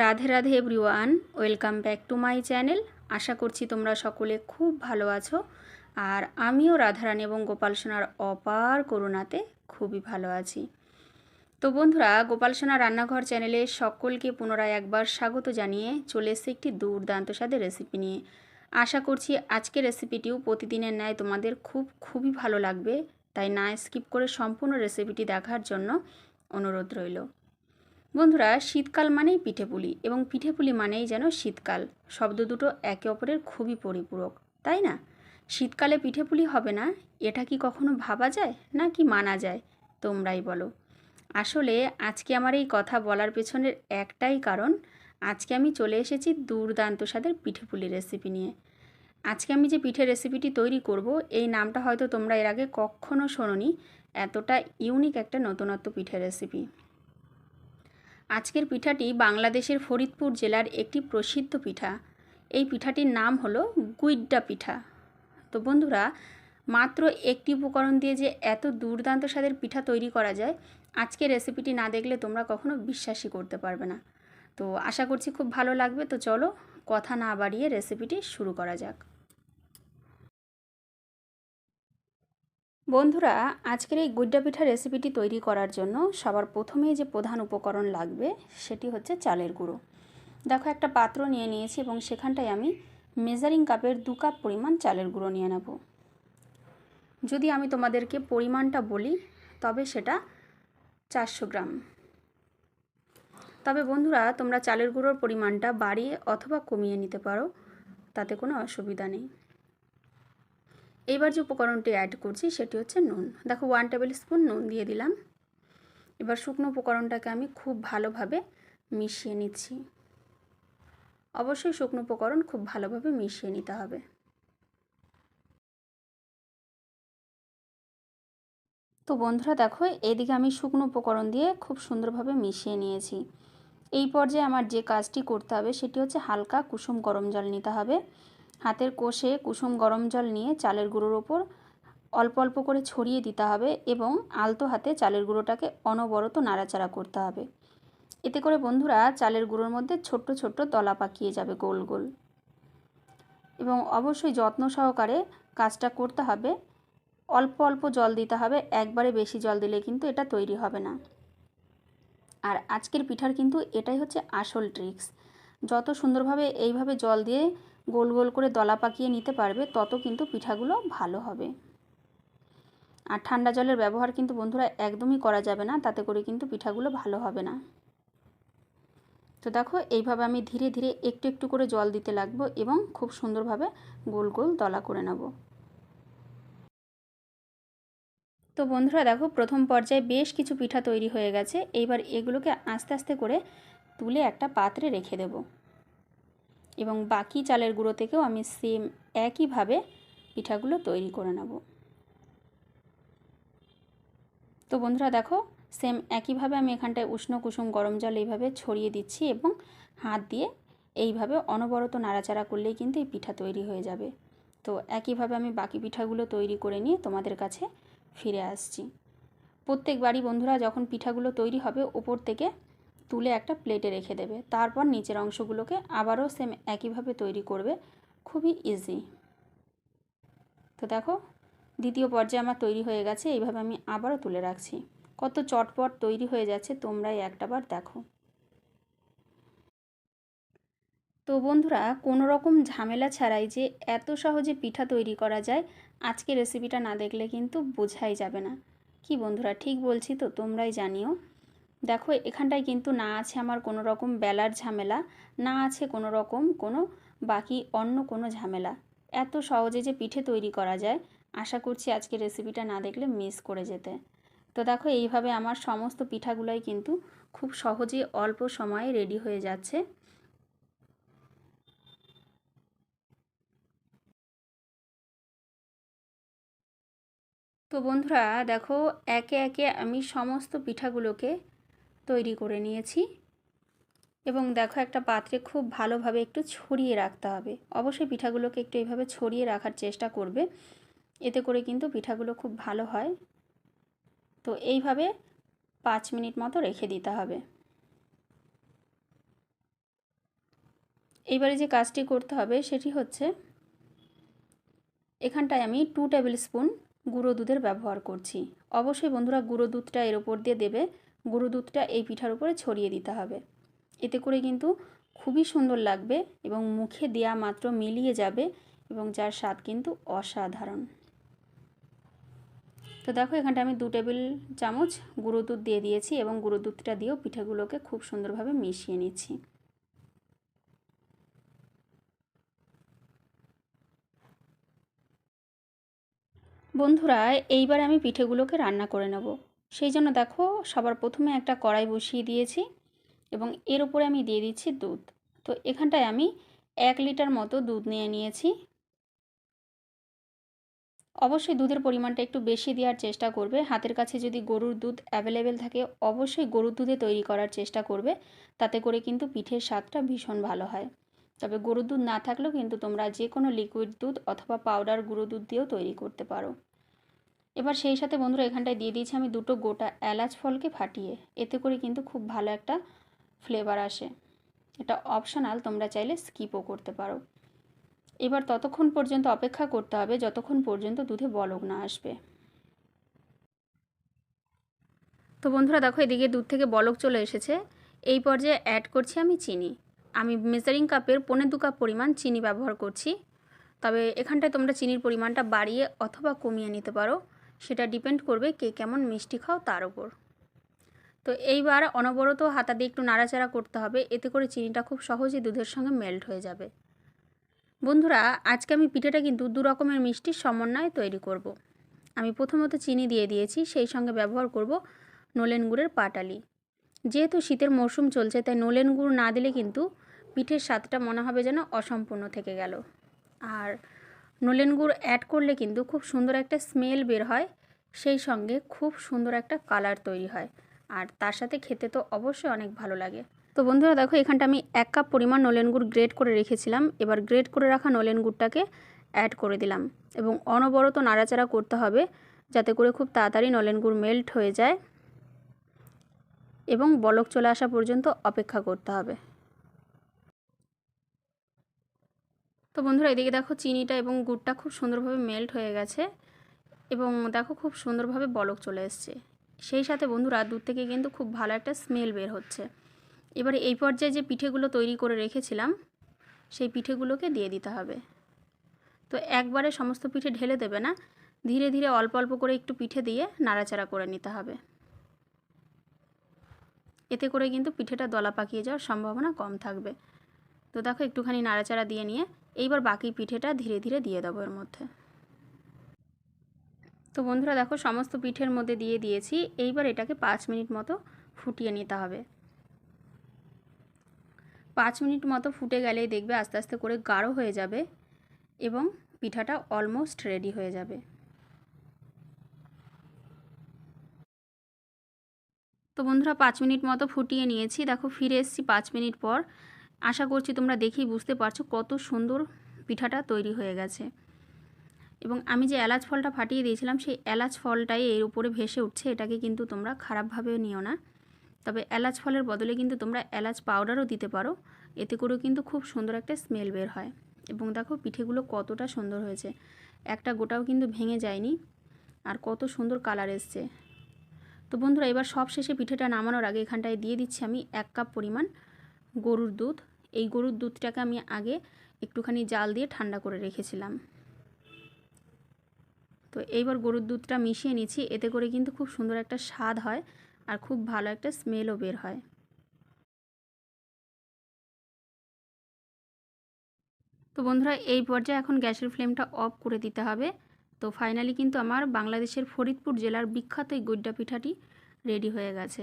Radhe Radhe everyone welcome back to my channel আশা করছি তোমরা সকলে খুব ভালো আছো। আর আমিও রাধারানী এবং গোপাল সোনার অপার করুণাতে খুবই ভালো আছি। তো বন্ধুরা, গোপাল সোনা রান্নাঘর চ্যানেলে সকলকে পুনরায় একবার স্বাগত জানিয়ে চলে এসেছে একটি দুর্দান্ত স্বাদের রেসিপি নিয়ে। আশা করছি আজকের রেসিপিটিও প্রতিদিনের ন্যায় তোমাদের খুব খুবই ভালো লাগবে। তাই না স্কিপ করে সম্পূর্ণ রেসিপিটি দেখার জন্য অনুরোধ রইল। বন্ধুরা, শীতকাল মানেই পিঠেপুলি এবং পিঠেপুলি মানেই যেন শীতকাল। শব্দ দুটো একে অপরের খুবই পরিপূরক, তাই না? শীতকালে পিঠেপুলি হবে না, এটা কি কখনো ভাবা যায় না কি মানা যায়? তোমরাই বলো। আসলে আজকে আমার এই কথা বলার পেছনের একটাই কারণ, আজকে আমি চলে এসেছি দুর্দান্ত স্বাদের পিঠেপুলি রেসিপি নিয়ে। আজকে আমি যে পিঠে রেসিপিটি তৈরি করব, এই নামটা হয়তো তোমরা এর আগে কখনো শোনোনি, এতটা ইউনিক একটা নতুনত্ব পিঠে রেসিপি। আজকের পিঠাটি বাংলাদেশের ফরিদপুর জেলার একটি প্রসিদ্ধ পিঠা। এই পিঠাটির নাম হলো গুইড্ডা পিঠা। তো বন্ধুরা, মাত্র একটি উপকরণ দিয়ে যে এত দুর্দান্ত স্বাদের পিঠা তৈরি করা যায়, আজকের রেসিপিটি না দেখলে তোমরা কখনো বিশ্বাসই করতে পারবে না। তো আশা করছি খুব ভালো লাগবে। তো চলো, কথা না বাড়িয়ে রেসিপিটি শুরু করা যাক। বন্ধুরা, আজকের এই গুড্ডা পিঠা রেসিপিটি তৈরি করার জন্য সবার প্রথমেই যে প্রধান উপকরণ লাগবে সেটি হচ্ছে চালের গুঁড়ো। দেখো, একটা পাত্র নিয়ে নিয়েছি এবং সেখানটায় আমি মেজারিং কাপের দু কাপ পরিমাণ চালের গুঁড়ো নিয়ে নেব। যদি আমি তোমাদেরকে পরিমাণটা বলি, তবে সেটা চারশো গ্রাম। তবে বন্ধুরা, তোমরা চালের গুঁড়োর পরিমাণটা বাড়িয়ে অথবা কমিয়ে নিতে পারো, তাতে কোনো অসুবিধা নেই। এবার যে উপকরণটি অ্যাড করছি সেটি হচ্ছে নুন। দেখো ওয়ান টেবিল স্পুন নুন দিয়ে দিলাম। এবার শুকনো উপকরণটাকে আমি খুব ভালোভাবে মিশিয়ে নিচ্ছি। অবশ্যই শুকনো উপকরণ খুব ভালোভাবে মিশিয়ে নিতে হবে। তো বন্ধুরা দেখো, এদিকে আমি শুকনো উপকরণ দিয়ে খুব সুন্দরভাবে মিশিয়ে নিয়েছি। এই পর্যায়ে আমার যে কাজটি করতে হবে সেটি হচ্ছে হালকা কুসুম গরম জল নিতে হবে। হাতের কোষে কুসুম গরম জল নিয়ে চালের গুঁড়োর ওপর অল্প অল্প করে ছড়িয়ে দিতে হবে এবং আলতো হাতে চালের গুঁড়োটাকে অনবরত নাড়াচাড়া করতে হবে। এতে করে বন্ধুরা চালের গুঁড়োর মধ্যে ছোট্ট ছোট্ট দলা পাকিয়ে যাবে গোল গোল। এবং অবশ্যই যত্ন সহকারে কাজটা করতে হবে। অল্প অল্প জল দিতে হবে, একবারে বেশি জল দিলে কিন্তু এটা তৈরি হবে না। আর আজকের পিঠার কিন্তু এটাই হচ্ছে আসল ট্রিক্স যত সুন্দরভাবে এইভাবে জল দিয়ে গোল গোল করে দলা পাকিয়ে নিতে পারবে, তত কিন্তু পিঠাগুলো ভালো হবে। আর ঠান্ডা জলের ব্যবহার কিন্তু বন্ধুরা একদমই করা যাবে না, তাতে করে কিন্তু পিঠাগুলো ভালো হবে না। তো দেখো, এইভাবে আমি ধীরে ধীরে একটু একটু করে জল দিতে লাগবো এবং খুব সুন্দরভাবে গোল গোল দলা করে নেব। তো বন্ধুরা দেখো, প্রথম পর্যায়ে বেশ কিছু পিঠা তৈরি হয়ে গেছে, এইবার এগুলোকে আস্তে আস্তে করে তুলে একটা পাত্রে রেখে দেবো। এবং বাকি চালের গুঁড়ো থেকেও আমি সেম একইভাবে পিঠাগুলো তৈরি করে নেব। তো বন্ধুরা দেখো সেম একইভাবে আমি এখানটায় উষ্ণ কুসুম গরম জল এইভাবে ছড়িয়ে দিচ্ছি এবং হাত দিয়ে এইভাবে অনবরত নাড়াচাড়া করলেই কিন্তু এই পিঠা তৈরি হয়ে যাবে। তো একইভাবে আমি বাকি পিঠাগুলো তৈরি করে নিয়ে তোমাদের কাছে ফিরে আসছি। প্রত্যেক বাড়ি বন্ধুরা যখন পিঠাগুলো তৈরি হবে, ওপর থেকে তুলে একটা প্লেটে রেখে দেবে। তারপর নিচের অংশগুলোকে আবারও সেম একইভাবে তৈরি করবে। খুবই ইজি তো দেখো, দ্বিতীয় পর্যায়ে আমার তৈরি হয়ে গেছে, এইভাবে আমি আবারও তুলে রাখছি। কত চটপট তৈরি হয়ে যাচ্ছে, তোমরাই একটাবার দেখো। তো বন্ধুরা কোনো রকম ঝামেলা ছাড়াই যে এত সহজে পিঠা তৈরি করা যায় আজকে রেসিপিটা না দেখলে কিন্তু বোঝাই যাবে না। কি বন্ধুরা, ঠিক বলছি তো, তোমরাই জানিও। দেখো, এখানটায় কিন্তু না আছে আমার কোনো রকম বেলার ঝামেলা, না আছে কোনো রকম কোনো বাকি অন্য কোনো ঝামেলা। এত সহজে যে পিঠে তৈরি করা যায়, আশা করছি আজকে রেসিপিটা না দেখলে মিস করে যেতে। তো দেখো, এইভাবে আমার সমস্ত পিঠাগুলোই কিন্তু খুব সহজে অল্প সময়ে রেডি হয়ে যাচ্ছে। তো বন্ধুরা, দেখো, একে একে আমি সমস্ত পিঠাগুলোকে তৈরি করে নিয়েছি। এবং দেখো একটা পাত্রে খুব ভালোভাবে একটু ছড়িয়ে রাখতে হবে। অবশ্যই পিঠাগুলোকে একটু এইভাবে ছড়িয়ে রাখার চেষ্টা করবে। এতে করে কিন্তু পিঠাগুলো খুব ভালো হয়। তো এইভাবে পাঁচ মিনিট মতো রেখে দিতে হবে। এইবারে যে কাজটি করতে হবে সেটি হচ্ছে, এখানটায় আমি টু টেবিল স্পুন গুঁড়ো দুধের ব্যবহার করছি। অবশ্যই বন্ধুরা গুঁড়ো দুধটা এর ওপর দিয়ে দেবে। গুঁড়ো দুধটা এই পিঠার উপরে ছড়িয়ে দিতে হবে। এতে করে কিন্তু খুবই সুন্দর লাগবে এবং মুখে দেয়া মাত্র মিলিয়ে যাবে এবং যার স্বাদ কিন্তু অসাধারণ। তো দেখো, এখানটা আমি দু টেবিল চামচ গুঁড়ো দুধ দিয়ে দিয়েছি এবং গুঁড়ো দুধটা দিয়েও পিঠেগুলোকে খুব সুন্দরভাবে মিশিয়ে নিচ্ছি। বন্ধুরা, এইবার আমি পিঠেগুলোকে রান্না করে নেব। সেই জন্য দেখো সবার প্রথমে একটা কড়াই বসিয়ে দিয়েছি এবং এর উপরে আমি দিয়ে দিচ্ছি দুধ। তো এখানটায় আমি এক লিটার মতো দুধ নিয়ে নিয়েছি। অবশ্যই দুধের পরিমাণটা একটু বেশি দেওয়ার চেষ্টা করবে। হাতের কাছে যদি গরুর দুধ অ্যাভেলেবেল থাকে, অবশ্যই গরুর দুধে তৈরি করার চেষ্টা করবে। তাতে করে কিন্তু পিঠের স্বাদটা ভীষণ ভালো হয়। তবে গরুর দুধ না থাকলেও কিন্তু তোমরা যে কোনো লিকুইড দুধ অথবা পাউডার গুঁড়ো দুধ দিয়েও তৈরি করতে পারো। এবার সেই সাথে বন্ধুরা এখানটায় দিয়ে দিয়েছি আমি দুটো গোটা এলাচ ফলকে ফাটিয়ে। এতে করে কিন্তু খুব ভালো একটা ফ্লেভার আসে। এটা অপশনাল তোমরা চাইলে স্কিপও করতে পারো। এবার ততক্ষণ পর্যন্ত অপেক্ষা করতে হবে, যতক্ষণ পর্যন্ত দুধে বলক না আসবে। তো বন্ধুরা দেখো, এদিকে দুধ থেকে বলক চলে এসেছে। এই পর্যায়ে অ্যাড করছি আমি চিনি। আমি মেজারিং কাপের পনেরো দু কাপ পরিমাণ চিনি ব্যবহার করছি। তবে এখানটায় তোমরা চিনির পরিমাণটা বাড়িয়ে অথবা কমিয়ে নিতে পারো। সেটা ডিপেন্ড করবে কে কেমন মিষ্টি খাও তার ওপর তো এইবার অনবরত হাতা দিয়ে একটু নাড়াচাড়া করতে হবে, এতে করে চিনিটা খুব সহজেই দুধের সঙ্গে মেল্ট হয়ে যাবে। বন্ধুরা, আজকে আমি পিঠেটা কিন্তু দু রকমের মিষ্টির সমন্বয়ে তৈরি করব। আমি প্রথমত চিনি দিয়ে দিয়েছি, সেই সঙ্গে ব্যবহার করব নলেন গুড়ের পাটালি। যেহেতু শীতের মরশুম চলছে, তাই নলেন গুড় না দিলে কিন্তু পিঠের স্বাদটা মনে হবে যেন অসম্পূর্ণ থেকে গেল। আর নলেন গুড় অ্যাড করলে কিন্তু খুব সুন্দর একটা স্মেল বের হয়। সেই সঙ্গে খুব সুন্দর একটা কালার তৈরি হয়। আর তার সাথে খেতে তো অবশ্যই অনেক ভালো লাগে। তো বন্ধুরা দেখো, এখানটা আমি এক কাপ পরিমাণ নলেন গুড় গ্রেট করে রেখেছিলাম। এবার গ্রেট করে রাখা নলেন গুড়টাকে অ্যাড করে দিলাম। এবং অনবরত নাড়াচাড়া করতে হবে যাতে করে খুব তাড়াতাড়ি নলেন গুড় মেল্ট হয়ে যায়। এবং বলক চলে আসা পর্যন্ত অপেক্ষা করতে হবে। বন্ধুরা, এদিকে দেখো চিনিটা এবং গুড়টা খুব সুন্দরভাবে মেল্ট হয়ে গেছে এবং দেখো খুব সুন্দরভাবে বলক চলে এসছে। সেই সাথে বন্ধুরা, দুধ থেকে কিন্তু খুব ভালো একটা স্মেল বের হচ্ছে। এবারে এই পর্যায়ে যে পিঠেগুলো তৈরি করে রেখেছিলাম, সেই পিঠেগুলোকে দিয়ে দিতে হবে। তো একবারে সমস্ত পিঠে ঢেলে দেবে না, ধীরে ধীরে অল্প অল্প করে একটু পিঠে দিয়ে নাড়াচাড়া করে নিতে হবে। এতে করে কিন্তু পিঠেটা দলা পাকিয়ে যাওয়ার সম্ভাবনা কম থাকবে। তো দেখো একটুখানি নাড়াচাড়া দিয়ে নিয়ে এইবার বাকি পিঠেটা ধীরে ধীরে দিয়ে দেবো এর মধ্যে। তো বন্ধুরা দেখো, সমস্ত পিঠের মধ্যে দিয়ে দিয়েছি। এইবার এটাকে পাঁচ মিনিট মতো ফুটিয়ে নিতে হবে। পাঁচ মিনিট মতো ফুটে গেলেই দেখবে আস্তে আস্তে করে গাঢ় হয়ে যাবে এবং পিঠাটা অলমোস্ট রেডি হয়ে যাবে। তো বন্ধুরা পাঁচ মিনিট মতো ফুটিয়ে নিয়েছি। দেখো, ফিরে এসেছি পাঁচ মিনিট পর। আশা করছি তোমরা দেখেই বুঝতে পারছ কত সুন্দর পিঠাটা তৈরি হয়ে গেছে। এবং আমি যে এলাচ ফলটা ফাটিয়ে দিয়েছিলাম, সেই এলাচ ফলটাই এর উপরে ভেসে উঠছে, এটাকে কিন্তু তোমরা খারাপভাবে নিও না। তবে এলাচ ফলের বদলে কিন্তু তোমরা এলাচ পাউডারও দিতে পারো, এতে করেও কিন্তু খুব সুন্দর একটা স্মেল বের হয়। এবং দেখো পিঠেগুলো কতটা সুন্দর হয়েছে, একটা গোটাও কিন্তু ভেঙে যায়নি, আর কত সুন্দর কালার এসছে। তো বন্ধুরা, এবার সব শেষে পিঠেটা নামানোর আগে এখানটায় দিয়ে দিচ্ছি আমি এক কাপ পরিমাণ গরুর দুধ। এই গরুর দুধটাকে আমি আগে একটুখানি জাল দিয়ে ঠান্ডা করে রেখেছিলাম। তো এইবার গরুর দুধটা মিশিয়ে নিচ্ছি, এতে করে কিন্তু খুব সুন্দর একটা স্বাদ হয় আর খুব ভালো একটা স্মেলও বের হয়। তো বন্ধুরা, এই পর্যায়ে এখন গ্যাসের ফ্লেমটা অফ করে দিতে হবে। তো ফাইনালি কিন্তু আমার বাংলাদেশের ফরিদপুর জেলার বিখ্যাত এই গুড্ডা পিঠাটি রেডি হয়ে গেছে।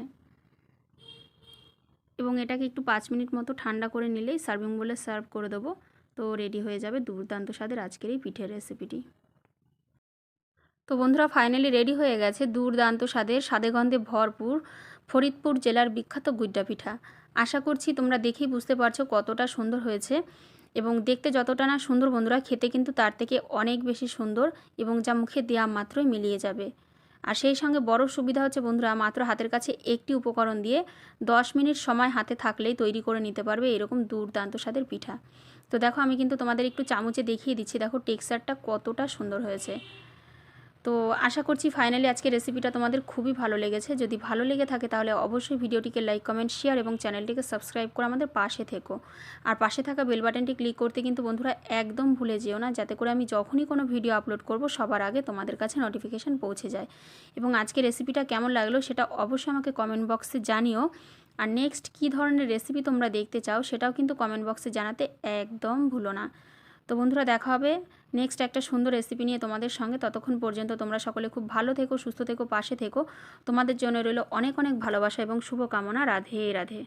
এবং এটাকে একটু পাঁচ মিনিট মতো ঠান্ডা করে নিলেই সার্ভিং বলে সার্ভ করে দেবো। তো রেডি হয়ে যাবে দুর্দান্ত স্বাদের আজকের এই পিঠের রেসিপিটি। তো বন্ধুরা, ফাইনালি রেডি হয়ে গেছে দুর্দান্ত স্বাদের, স্বাদে গন্ধে ভরপুর ফরিদপুর জেলার বিখ্যাত গুড্ডা পিঠা। আশা করছি তোমরা দেখেই বুঝতে পারছ কতটা সুন্দর হয়েছে এবং দেখতে যতটা না সুন্দর বন্ধুরা, খেতে কিন্তু তার থেকে অনেক বেশি সুন্দর এবং যা মুখে দেওয়া মাত্রই মিলিয়ে যাবে। আর সেই সঙ্গে বড় সুবিধা হচ্ছে বন্ধুরা, মাত্র হাতের কাছে একটি উপকরণ দিয়ে দশ মিনিট সময় হাতে থাকলেই তৈরি করে নিতে পারবে এরকম দুর্দান্ত স্বাদের পিঠা। তো দেখো, আমি কিন্তু তোমাদের একটু চামচে দেখিয়ে দিচ্ছি। দেখো, টেক্সচারটা কতটা সুন্দর হয়েছে। তো আশা করছি ফাইনালি আজকে রেসিপিটা তোমাদের খুবই ভালো লেগেছে। যদি ভালো লেগে থাকে তাহলে অবশ্যই ভিডিওটিকে লাইক কমেন্ট শেয়ার এবং চ্যানেলটিকে সাবস্ক্রাইব করে আমাদের পাশে থেকো। আর পাশে থাকা বেল বাটনটি ক্লিক করতে কিন্তু বন্ধুরা একদম ভুলে যেও না, যাতে করে আমি যখনই কোনো ভিডিও আপলোড করব, সবার আগে তোমাদের কাছে নোটিফিকেশান পৌঁছে যায়। এবং আজকে রেসিপিটা কেমন লাগল সেটা অবশ্যই আমাকে কমেন্ট বক্সে জানিও। আর নেক্সট কী ধরনের রেসিপি তোমরা দেখতে চাও সেটাও কিন্তু কমেন্ট বক্সে জানাতে একদম ভুলো না। তো বন্ধুরা দেখা হবে নেক্সট একটা সুন্দর রেসিপি নিয়ে তোমাদের সঙ্গে। ততক্ষণ পর্যন্ত তোমরা সকলে খুব ভালো থেকো, সুস্থ থেকো, পাশে থেকো। তোমাদের জন্য রইল অনেক অনেক ভালোবাসা এবং শুভকামনা। রাধে রাধে।